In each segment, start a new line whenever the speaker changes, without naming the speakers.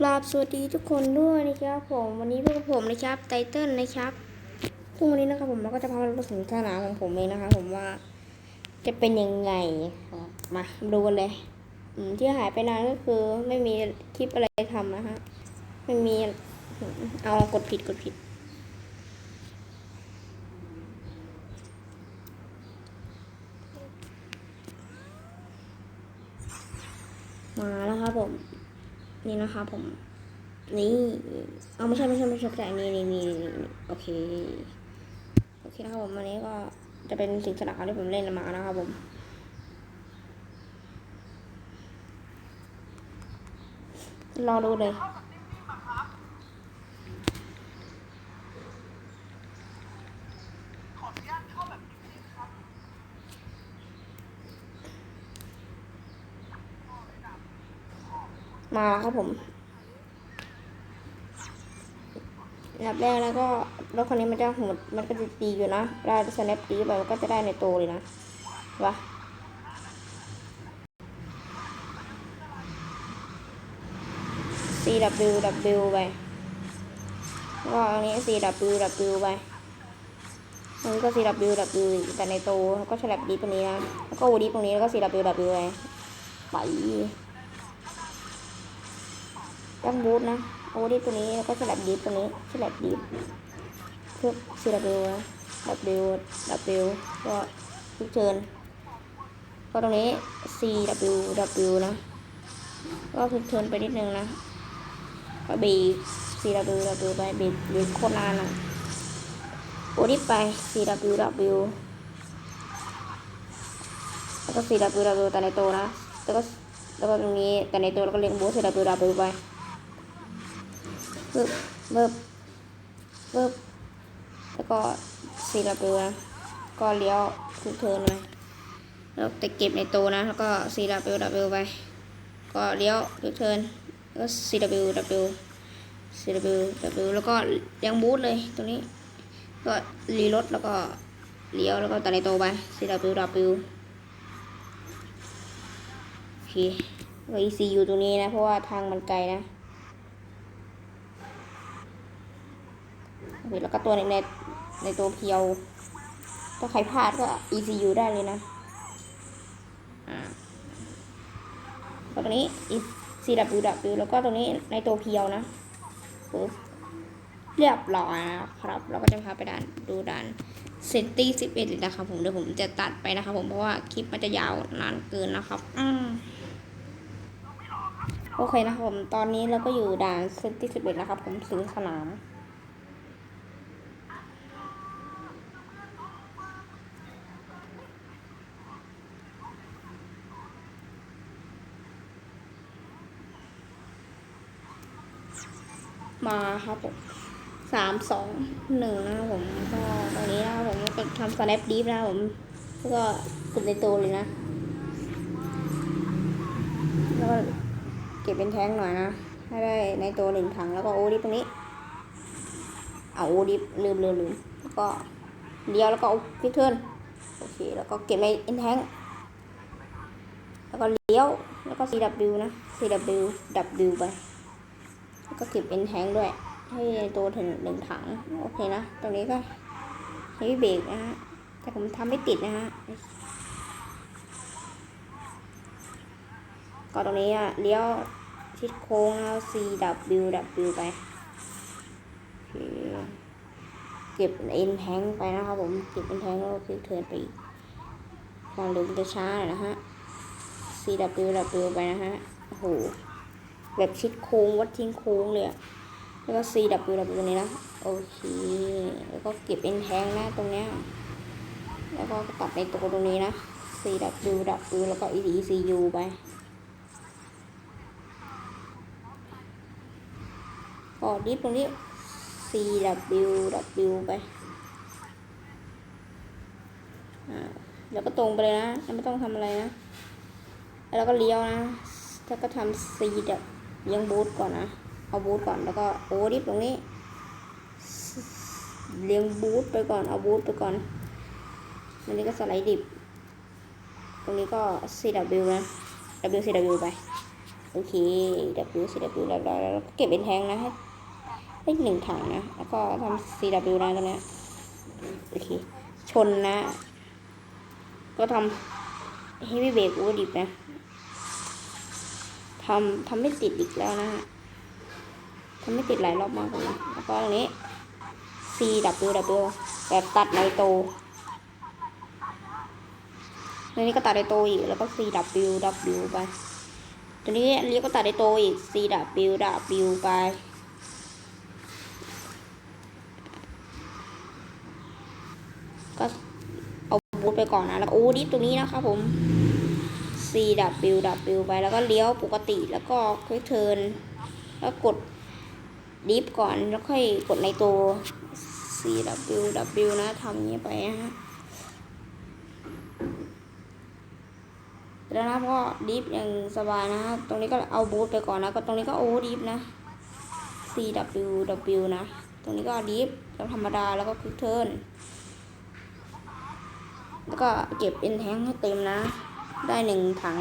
กราบสวัสดีทุกคนด้วยนะครับผมวันนี้พวกผมนะครับไตเติ้ลนะครับซึ่งวันนี้นะครับผมเราก็จะพามาถึงสนามของผมเองนะคะผมว่าจะเป็นยังไงมาดูกันเลยที่หายไปนานก็คือไม่มีคลิปอะไรทำนะฮะไม่มีเอากดผิดกดผิดมาแล้วครับผม นี่นะคะผม นี่ เอาไม่ใช่ไม่ใช่ไม่ใช่แต่นี่นี่นี่นี่นี่โอเค โอเคนะครับผมวันนี้ก็จะเป็นสิ่งสลักที่ผมเล่นมานะครับผมรอดูเลย มาแล้วครับผมอันดับแรกแล้วก็รถคันนี้มันจะหดมันก็จะตีอยู่นะเวลาสแนปตีไปมันก็จะได้ในโตเลยนะวะ CWW ไปแล้วก็อันนี้ CWW ไปอันนี้ก็ CWW อีกแต่ในโตแล้วก็ฉลับดีตรงนี้นะแล้วก็โอดีตรงนี้แล้วก็ CWW ไปไป ยังบูทนะโอ้ดิตัวนี้แล้วก็สลับดิฟตัวนี้สลับดิฟเพื่อ CW นะ W W ก็ทุกเชิญก็ตรงนี้ CW W นะ ก็ทุกเชิญไปนิดนึงนะก็บี CW W ไปบีบีโคตรนานอะโอ้ดิไป CW W แล้วก็ CW W แต่ในโตนะ แล้วก็แล้วก็ตรงนี้แต่ในตัวแล้วก็เลี้ยงบูท CW W ไป ปึ๊บปึ๊บปึ๊บแล้วก็สีระเบือ ก็เลี้ยวทุกเทิร์นไปแล้วแต่เก็บในตัวนะ แล้วก็สีระเบือระเบือไป ก็เลี้ยวทุกเทิร์นแล้วก็สีระเบือระเบือสีระเบือระเบือแล้วก็ยังบูทเลยตรงนี้ ก็รีรถแล้วก็เลี้ยวแล้วก็ตัดในตัวไปสีระเบือระเบือโอเคก็ ECU ตรงนี้นะ เพราะว่าทางมันไกลนะ แล้วก็ตัวในในในตัวเพียว ถ้าใครพลาดก็ ECU ได้เลยนะอ่าแล้วตรงนี้ CWW แล้วก็ตรงนี้ในตัวเพียวนะปึ๊บเรียบร้อยนะครับ เราก็จะพาไปด่านดูด่านเซนตี้สิบเอ็ดเลยนะครับผมเดี๋ยวผมจะตัดไปนะครับผมเพราะว่าคลิปมันจะยาวนานเกินนะครับอืมโอเคนะครับผม ตอนนี้เราก็อยู่ด่านเซนตี้สิบเอ็ดนะครับผมถึงสนาม มาครับผมสามสองหนึ่งนะครับผมก็ตอนนี้นะครับผมก็ทำสแลปดีฟนะครับผมแล้วก็กดในตัวเลยนะแล้วก็เก็บเป็นแท้งหน่อยนะให้ได้ในตัวหนึ่งถังแล้วก็โอดิฟตรงนี้เอาโอดิฟลืมลืมลืมแล้วก็เลี้ยวแล้วก็พิกเทิร์นโอเคแล้วก็เก็บในเอ็นแท้งแล้วก็เลี้ยวแล้วก็ CW นะ CW W ไป ก็เก็บเป็นแทงด้วย ให้ตัวถึงหนึ่งถัง โอเคนะ ตรงนี้ก็ใช้เบรกนะฮะ แต่ผมทำไม่ติดนะฮะ ก็ตรงนี้อะเลี้ยวชิดโค้งแล้ว C W W ไปเคเก็บเอ็นแทงไปนะครับผม เก็บเอ็นแทงแล้วคลิกเทิร์นไปอีกความเร็วมันจะช้าหน่อยนะฮะ C W W ไปนะฮะ โอ้โห แบบชิดโค้งวัดทิ้งโค้งเลยอะแล้วก็ C W W ตรงนี้นะ โอเค แล้วก็เก็บเป็นแทงนะตรงเนี้ย แล้วก็ตัดในตัวตรงนี้นะ C W W แล้วก็ E D C U ไป ก็ดิฟตรงนี้ C W W ไป อ่า แล้วก็ตรงไปเลยนะ ไม่ต้องทำอะไรนะ แล้วก็เลี้ยวนะ แล้วก็ทำ c ซีดยังบูทก่อนนะ เอาบูทก่อนแล้วก็โอดิฟตรงนี้ เลี้ยงบูทไปก่อน เอาบูทไปก่อนอันนี้ก็สไลด์ดิบ ตรงนี้ก็ CW นะ WCW ไป โอเค W C W แล้วแล้วก็เก็บเป็นแทงนะให้ให้หนึ่งถังนะ แล้วก็ทำ C W นะตรงเนี้ยโอเค ชนนะ ก็ทำ Heavy Break Over Dip นะ ทำทำไม่ติดอีกแล้วนะฮะทำไม่ติดหลายรอบมากเลยนะแล้วก็ตรงนี้ C W W แบบตัดในโตในนี้ก็ตัดในโตอีกแล้วก็ C W W ไปตัวนี้อันนี้ก็ตัดในโตอีก C W W ไปก็เอาบูทไปก่อนนะแล้วก็โอ้ดิฟตรงนี้นะครับผม W W ไปแล้วก็เลี้ยวปกติแล้วก็ค่อยเทิร์นแล้วกดดิฟก่อนแล้วค่อยกดในตัว C W W นะทำอย่างนี้ไปฮะแล้วนะก็ดิฟอย่างสบายนะฮะตรงนี้ก็เอาบูทไปก่อนนะก็ตรงนี้ก็โอ้ดิฟนะ C W W นะ ตรงนี้ก็ดิฟแล้วธรรมดาแล้วก็คลิกเทิร์นแล้วก็เก็บเป็นแท้งให้เต็มนะ ได้หนึ่งถัง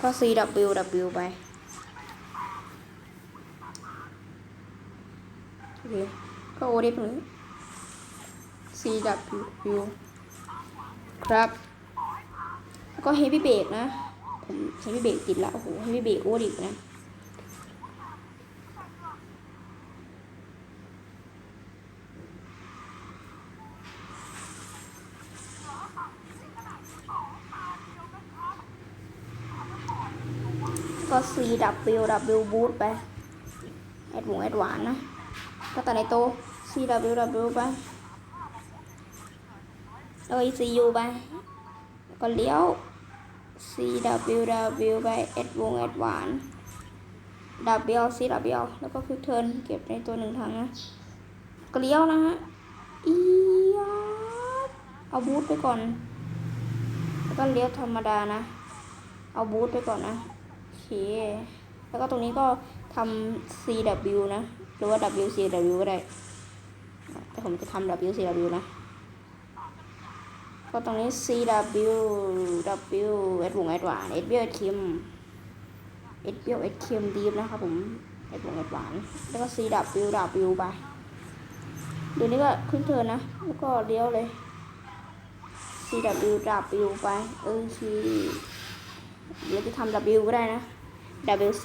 ก็ CWW ไป โอเค ก็โอเนึ่งนี้ CWW ครับก็เฮฟวี่เบรกนะ ผมเฮฟวี่เบรกติดแล้ว โอ้โหเฮฟวี่เบรกโอเดิกนะ ก็ C W W boot ไปแอดหมูแอดหวานนะ ก็ตัดในโต C W W ไปแล้ว E C U ไปแล้วก็เลี้ยว C W W ไปแอดวงแอดหวาน W C W แล้วก็คลิกเทิร์นเก็บในตัวหนึ่งถังนะก็เลี้ยวนะฮะอียเอาบูทไปก่อน แล้วก็เลี้ยวธรรมดานะ เอาบูทไปก่อนนะ เค แล้วก็ตรงนี้ก็ทำ CW นะ หรือว่า WCW ก็ได้ แต่ผมจะทำ WCW นะ ก็ตรงนี้ CW W แอดวงแอดหวาน SBL แอดคิม SBL แอดคิมดีฟนะครับผมแอดวงแอดหวาน แล้วก็ CW W ไปเดี๋ยวนี้ก็ขึ้นเทินนะ แล้วก็เลี้ยวเลย CW W ไป เออคือเดี๋ยวจะทำ W ก็ได้นะ WC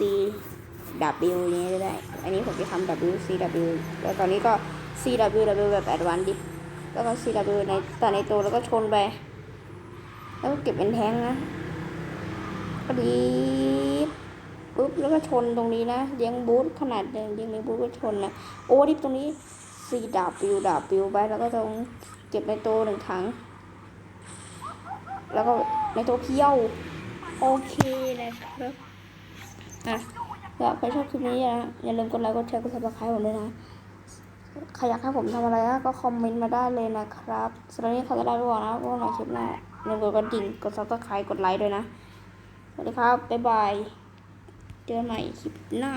W นี้ก็ได้ อันนี้ผมจะทำ WC W แล้วตอนนี้ก็ CW W แบบ Advanced Dip แล้วก็ CW ในแต่ในตัวแล้วก็ชนไป แล้วก็เก็บเป็นแท้งนะก็ดีปุ๊บแล้วก็ชนตรงนี้นะเลี้ยงบูทขนาดเดิมเลี้ยงเลี้ยงบูทก็ชนนะโอ้ดิฟตรงนี้ CW W ไปแล้วก็ตรงเก็บในตัวหนึ่งถังแล้วก็ในตัวเพี้ยวโอเคนะครับ อะถ้าใครชอบคลิปนี้นะอย่าลืมกดไลค์กดแชร์กดซับสไครต์ผมด้วยนะใครอยากให้ผมทำอะไรก็คอมเมนต์มาได้เลยนะครับสำหรับนี้ขอตัวลาไปก่อนนะพวกหนใหม่คลิปหน้าอย่าลืมกดกระดิ่งกดซับสไครต์กดไลค์ด้วยนะสวัสดีครับบ๊ายบายเจอกันใหม่คลิปหน้า